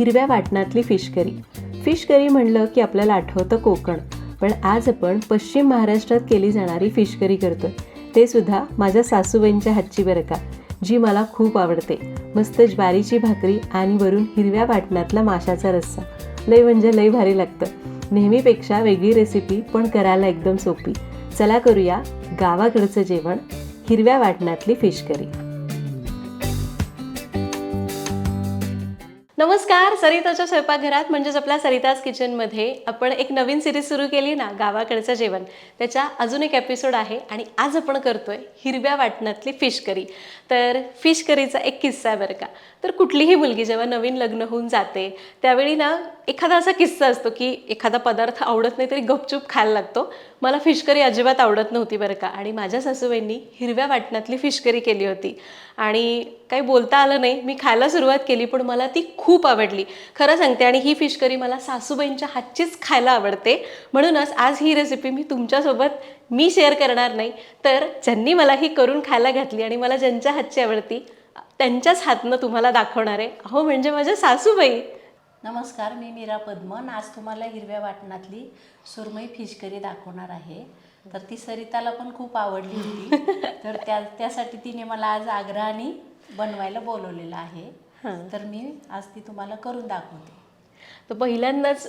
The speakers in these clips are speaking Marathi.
हिरव्या वाटणातली फिश करी. फिश करी म्हणलं की आपल्याला आठवतं कोकण. पण आज आपण पश्चिम महाराष्ट्रात केली जाणारी फिश करी करतो ते सुद्धा माझ्या सासूबाईंच्या हातची बरं का जी मला खूप आवडते. मस्त ज्वारीची भाकरी आणि वरून हिरव्या वाटणातला माशाचा रस्सा. लय म्हणजे लय भारी लागतं. नेहमीपेक्षा वेगळी रेसिपी पण करायला एकदम सोपी. चला करूया गावाकडचं जेवण. हिरव्या वाटणातली फिश करी. नमस्कार सरिताच्या स्वयंपाकघरात म्हणजेच आपल्या सरिताज किचनमध्ये आपण एक नवीन सिरीज सुरू केली ना गावाकडचं जेवण. त्याच्या अजून एक एपिसोड आहे आणि आज आपण करतोय हिरव्या वाटणातली फिश करी तर फिश करीचा एक किस्सा आहे बरं का. तर कुठलीही मुलगी जेव्हा नवीन लग्न होऊन जाते त्यावेळी ना एखादा असा किस्सा असतो की एखादा पदार्थ आवडत नाही तरी गपचूप खायला लागतो. मला फिश करी अजिबात आवडत नव्हती बरं का. आणि माझ्या सासूबाईंनी हिरव्या वाटणातली फिश करी केली होती. आणि काही बोलता आलं नाही. मी खायला सुरुवात केली पण मला ती खूप आवडली. खरं सांगते आणि ही फिश करी मला सासूबाईंच्या हातचीच खायला आवडते. म्हणूनच आज ही रेसिपी मी तुमच्यासोबत मी शेअर करणार नाही. तर ज्यांनी मला ही करून खायला घातली आणि मला ज्यांच्या हातची आवडती त्यांच्याच हातनं तुम्हाला दाखवणार आहे. अहो म्हणजे माझ्या सासूबाई. नमस्कार मी मीरा पद्मन. आज तुम्हाला हिरव्या वाटणातली सुरमई फिश करी दाखवणार आहे. तर ती सरिताला पण खूप आवडली होती. तर त्या त्यासाठी तिने मला आज आग्रहाने बनवायला बोलवलेलं आहे. तर मी आज ती तुम्हाला करून दाखवते. तर पहिल्यांदाच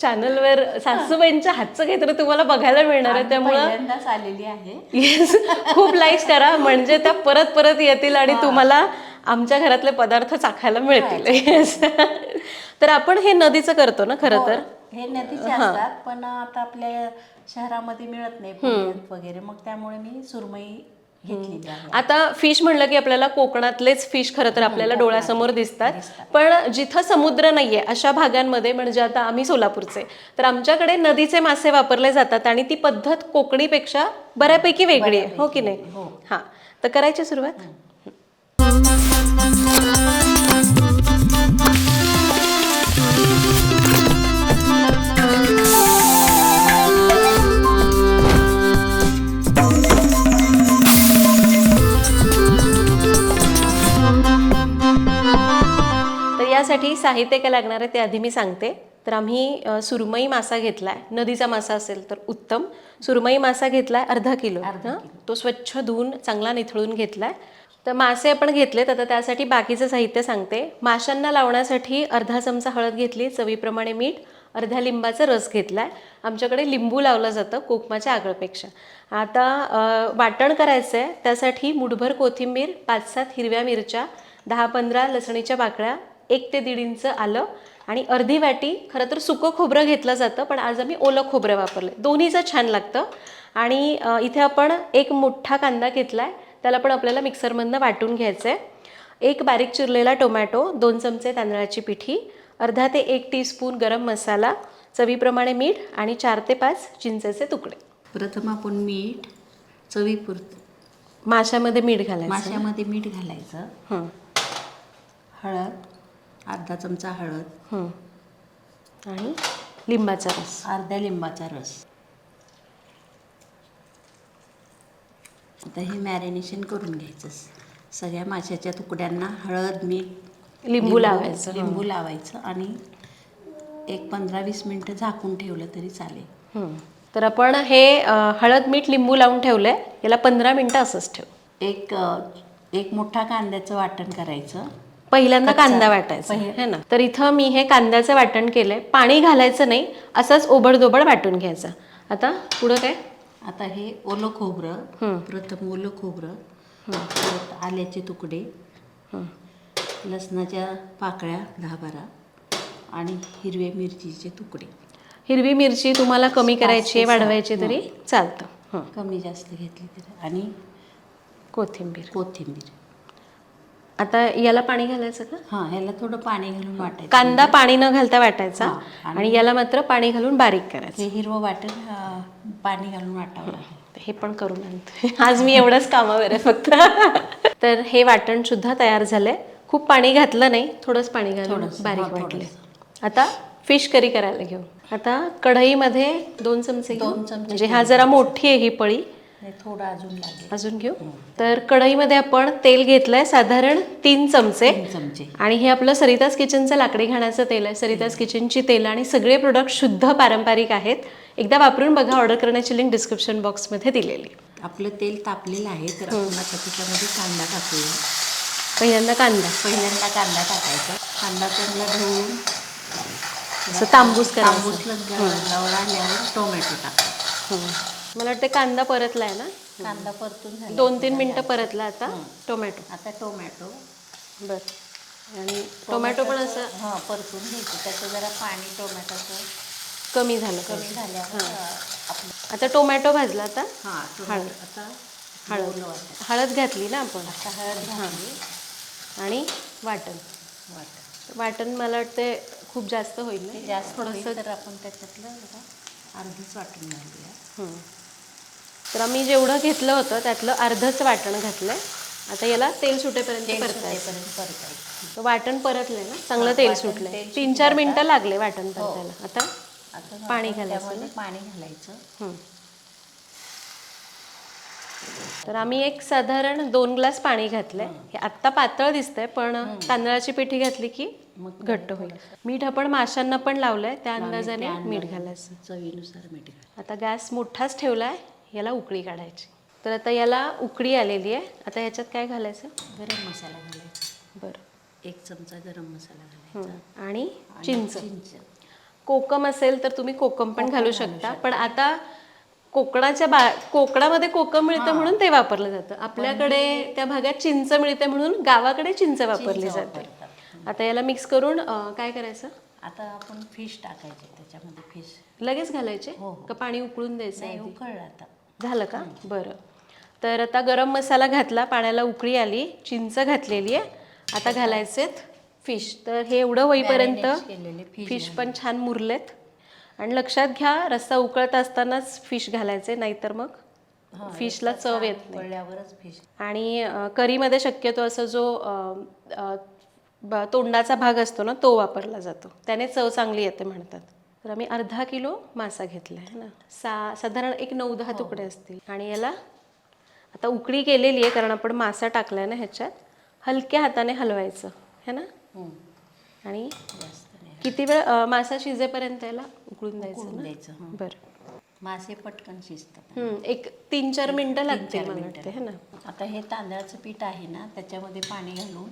चॅनलवर सासूबाईंच्या हातचं काहीतरी तुम्हाला बघायला मिळणार आहे त्यामुळं आलेली आहे. खूप लाईक्स करा म्हणजे त्या परत परत येतील आणि तुम्हाला आमच्या घरातले पदार्थ चाखायला मिळतील. तर आपण हे नदीचं करतो ना खरं तर? हे नदीचे असतात पण आता आपल्या शहरामध्ये मिळत नाही पुण्यात वगैरे. मग त्यामुळे मी सुरमई घेतलेली आहे आता फिश म्हणलं की आपल्याला कोकणातलेच फिश खरं तर आपल्याला डोळ्यासमोर दिसतात. पण जिथं समुद्र नाहीये अशा भागांमध्ये म्हणजे आता आम्ही सोलापूरचे तर आमच्याकडे नदीचे मासे वापरले जातात आणि ती पद्धत कोकणीपेक्षा बऱ्यापैकी वेगळी आहे. हो की नाही? हा. तर करायची सुरुवात? यासाठी साहित्य काय लागणार आहे ते आधी मी सांगते. तर आम्ही सुरमई मासा घेतलाय. नदीचा मासा असेल तर उत्तम. सुरमई मासा घेतलाय अर्धा किलो. हं? तो स्वच्छ धुवून चांगला निथळून घेतलाय. तर मासे आपण घेतलेत. आता त्यासाठी बाकीचं साहित्य सांगते. माशांना लावण्यासाठी अर्धा चमचा हळद घेतली चवीप्रमाणे मीठ अर्ध्या लिंबाचा रस घेतलाय. आमच्याकडे लिंबू लावलं जातं कोकमाच्या आगळपेक्षा. आता वाटण करायचं आहे त्यासाठी मुठभर कोथिंबीर पाच सात हिरव्या मिरच्या दहा पंधरा लसणीच्या बाकड्या एक ते दीड इंच आलं आणि अर्धी वाटी खरं तर सुकं खोबरं घेतलं जातं पण आज आम्ही ओलं खोबरं वापरलं दोन्हीचं छान लागतं. आणि इथे आपण एक मोठा कांदा घेतला आहे त्याला पण आपल्याला मिक्सरमधनं वाटून घ्यायचं आहे एक बारीक चिरलेला टोमॅटो दोन चमचे तांदळाची पिठी अर्धा ते एक टीस्पून गरम मसाला चवीप्रमाणे मीठ आणि चार ते पाच चिंचेचे तुकडे. प्रथम आपण मीठ चवीपुरतं. माशामध्ये मीठ घालायचं. माशामध्ये मीठ घालायचं. हळद अर्धा चमचा हळद. हं. आणि लिंबाचा रस. अर्ध्या लिंबाचा रस. आता हे मॅरिनेशन करून घ्यायचं सगळ्या माशाच्या तुकड्यांना हळद मीठ लिंबू लावायचं, लिंबू लावायचं आणि एक पंधरा वीस मिनटं झाकून ठेवलं तरी चालेल. हं. तर आपण हे अ, हळद मीठ लिंबू लावून ठेवलंय. याला पंधरा मिनटं असंच ठेव. एक अ, एक मोठा कांद्याचं वाटण करायचं. पहिल्यांदा. कांदा वाटायचा पहि- है ना? तर इथं मी हे कांद्याचं वाटण केलंय. पाणी घालायचं नाही असंच ओबडधोबड वाटून घ्यायचं. आता पुढं काय? आता हे ओलं खोबरं प्रथम ओलं खोबरं आल्याचे तुकडे लसणाच्या पाकळ्या दहा बारा आणि हिरव्या मिरचीचे तुकडे. हिरवी मिरची तुम्हाला कमी करायची आहे. वाढवायची तरी चालतं. कमी जास्त घेतली तरी. आणि कोथिंबीर. कोथिंबीर. आता याला पाणी घालायचं का? हां ह्याला थोडं पाणी घालून वाटायचं. कांदा पाणी न घालता वाटायचा हां, आणि- आणि याला मात्र पाणी घालून बारीक करायचं. हे हिरवं वाटण अं, पाणी घालून वाटावं लागेल. हे पण करून आणते. आज मी एवढंच कामावर आहे फक्त. तर हे वाटण सुद्धा तयार झालंय. खूप पाणी घातलं नाही थोडंच पाणी घालून थोडंसं, बारीक वाटले. आता फिश करी करायला घेऊ. आता कढईमध्ये दोन चमचे घेऊ. दोन चमचे म्हणजे हा जरा मोठी आहे ही पळी. नाही थोडं अजून लागेल. अजून घेऊ? तर कढईमध्ये आपण तेल घेतलंय साधारण तीन चमचे. तीन चमचे. आणि हे आपलं सरिताज किचनचं लाकडी घाण्याचं तेल आहे. सरिताज किचनची तेल आणि सगळे प्रोडक्ट शुद्ध पारंपरिक आहेत. एकदा वापरून बघा ऑर्डर करण्याची लिंक डिस्क्रिप्शन बॉक्समध्ये दिलेली आहे. आपलं तेल तापलेलं आहे तर आपण आता त्याच्यामध्ये कांदा टाकूया. पहिल्यांदा कांदा. पहिल्यांदा कांदा टाकायचा. कांदा चांगला असं तांबूस तांबूस आल्यावर टोमॅटो टाकायचा. मला वाटतं कांदा परतलाय ना? कांदा परतून झाला. दोन तीन मिनटं परतला आता? टोमॅटो. आता टोमॅटो. बर. आणि टोमॅटो पण असं? हां परतून घ्यायचं. त्याचं जरा पाणी टोमॅटोचं कमी झालं कमी झाल्यावर आपलं आता टोमॅटो भाजला आता? हां टोमॅटो आता हळद. वाटत. हळद घातली ना आपण? आता हळद घातली. आणि वाटण. वाटत वाटण मला वाटते खूप जास्त होईल ना? जास्त थोडंसं होईल तर आपण त्याच्यातलं जरा अर्धीच वाटून घालूया. हं. तर आम्ही जेवढं घेतलं होतं त्यातलं अर्धच वाटण घातलंय. आता याला तेल सुटेपर्यंत परतायचं. वाटण परतलंय ना? चांगलं तेल सुटलंय. तीन चार मिनिटं लागले वाटण परतायला. आता पाणी घालायचं पाणी घालायचं. हं. तर आम्ही एक साधारण दोन ग्लास पाणी घातलंय. हे. आत्ता पातळ दिसतंय पण तांदळाची पिठी घातली की मग घट्ट होईल. मीठ आपण माशांना पण लावलंय त्या अंदाजाने मीठ घालायचं. चवीनुसार मीठ घालायचं. आता गॅस मोठाच ठेवलाय. याला उकळी काढायची. तर आता याला उकळी आलेली आहे. आता याच्यात काय घालायचं? गरम मसाला घालायचा. बरं. एक चमचा गरम मसाला घालायचा. आणि चिंच. चिंच. कोकम असेल तर तुम्ही कोकम पण घालू शकता. पण आता कोकणाच्या बा कोकणामध्ये कोकम मिळतं म्हणून ते वापरलं जातं. आपल्याकडे त्या भागात चिंच मिळते म्हणून गावाकडे चिंच वापरली जाते. आता याला मिक्स करून काय करायचं? आता आपण फिश टाकायचे. त्याच्यामध्ये फिश. लगेच घालायचे? हो, हो. का पाणी उकळून द्यायचं? उकळलं आता. झालं का? बरं. तर आता गरम मसाला घातला पाण्याला उकळी आली चिंच घातलेली आहे. आता घालायचेत फिश. तर हे एवढं होईपर्यंत फिश पण छान मुरलेत. आणि लक्षात घ्या रस्सा उकळत असतानाच फिश घालायचे नाहीतर मग फिशला चव येत नाही. आणि करीमध्ये शक्यतो असं जो तोंडाचा भाग असतो ना तो वापरला जातो. त्याने चव चांगली येते म्हणतात. तर आम्ही अर्धा किलो मासा घेतला आहे ना? सा साधारण एक नऊ दहा तुकडे असतील. आणि याला आता उकळी केलेली आहे कारण आपण मासा टाकलाय ना ह्याच्यात हलक्या हाताने हलवायचं है ना? आणि जास्त नाही. किती वेळ मासा शिजेपर्यंत याला उकळून द्यायचं द्यायचं हं. बरं. मासे पटकन शिजतात. एक तीन चार मिनटं लागतील मला. वाटते है ना? आता हे तांदळाचं पीठ आहे ना त्याच्यामध्ये पाणी घालून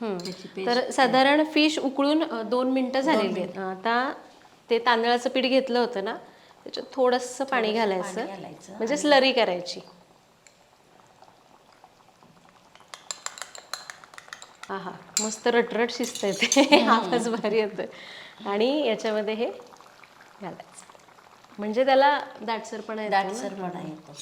हम्म. त्याची पेस्ट तर साधारण फिश उकळून दोन मिनिटं झालेली आहेत. आता ते तांदळाचं पीठ घेतलं होतं ना त्याच्यात थोडंसं पाणी घालायचं. म्हणजे स्लरी करायची. आहा मस्त रटरट शिजतंय ते. आवाज भारी येतोय. आणि याच्यामध्ये हे घालायचं. म्हणजे त्याला दाटसरपणा येतो ना. दाटसरपणा येतो.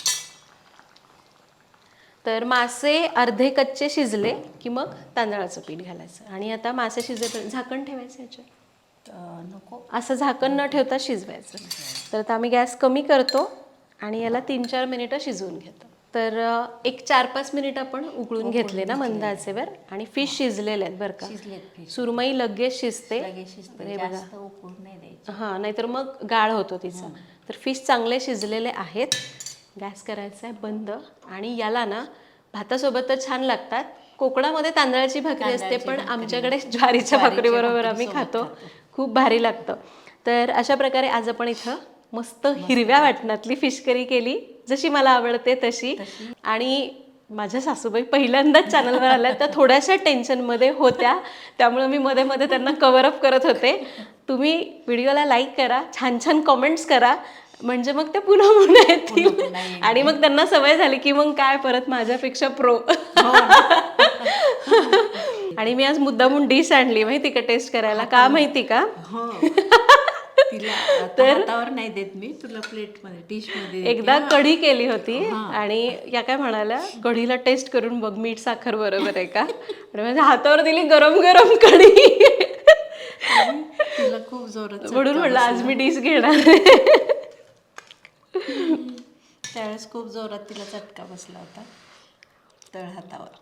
तर मासे अर्धे कच्चे शिजले की मग तांदळाचं पीठ घालायचं. आणि आता मासे शिजेपर्यंत झाकण ठेवायचं याच्यात. अं, नको. असं झाकण न ठेवता शिजवायचं. तर आता आम्ही गॅस कमी करतो आणि याला तीन चार मिनिटं शिजवून घेतो. तर एक चार पाच मिनिटं आपण उकळून घेतले ना मंद आचेवर आणि फिश शिजलेले आहेत बरं का. सुरमई लगेच शिजते. हां नाहीतर मग गाळ होतो तिचा. तर फिश चांगले शिजलेले आहेत. गॅस करायचा आहे बंद. आणि याला ना भातासोबत तर छान लागतात. कोकणामध्ये तांदळाची भाकरी असते पण आमच्याकडे ज्वारीच्या भाकरी बरोबर आम्ही खातो. खूप भारी लागतं. तर अशा प्रकारे आज आपण इथं मस्त हिरव्या वाटणातली फिश करी केली. जशी मला आवडते तशी. आणि माझ्या सासूबाई पहिल्यांदाच चॅनलवर आल्या त्या थोड्याशा टेन्शनमध्ये होत्या. त्यामुळे मी मध्ये मध्ये त्यांना कव्हर अप करत होते. तुम्ही व्हिडिओला लाईक करा छान छान कमेंट्स करा. म्हणजे मग ते पुन्हा पुन्हा येतील आणि मग त्यांना सवय झाली की मग काय परत माझ्यापेक्षा प्रो आणि मी आज मुद्दामून डिश आणली माहिती का टेस्ट करायला? का माहिती का? हो. हातावर नाही देत मी तुला प्लेटमध्ये डिशमध्ये. एकदा कढी केली होती आणि या काय म्हणाल्या कढीला टेस्ट करून बघ मीठ साखर बरोबर आहे का? आणि माझ्या हातावर दिली गरम गरम कढी. तिला खूप जोरात म्हणून म्हणलं आज मी डिश घेणार त्यावेळेस खूप जोरात तिला चटका बसला होता तळ हातावर.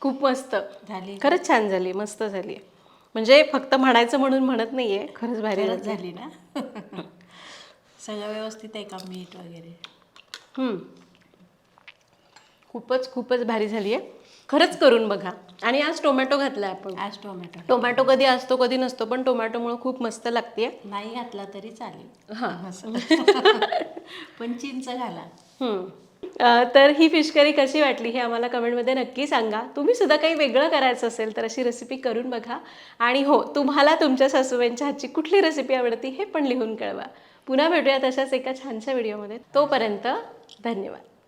खूप मस्त. झाली. खरंच छान झाली मस्त झाली. म्हणजे फक्त म्हणायचं म्हणून म्हणत नाहीये खरंच भारी झाली. ना? सगळं व्यवस्थित आहे का मीठ वगैरे. खूपच खूपच भारी झाली आहे. खरंच करून बघा. आणि आज टोमॅटो घातलाय आपण. आज टोमॅटो. टोमॅटो कधी असतो कधी नसतो पण टोमॅटोमुळे खूप मस्त लागते नाही घातला तरी चालेल. हां. पण चिंच घाला. तर ही फिश करी कशी वाटली हे आम्हाला कमेंटमध्ये नक्की सांगा. तुम्ही सुद्धा काही वेगळं करायचं असेल तर अशी रेसिपी करून बघा. आणि हो तुम्हाला तुमच्या सासूबाईंच्या हातची कुठली रेसिपी आवडती हे पण लिहून कळवा. पुन्हा भेटूया तशाच एका छानशा व्हिडिओमध्ये तोपर्यंत धन्यवाद.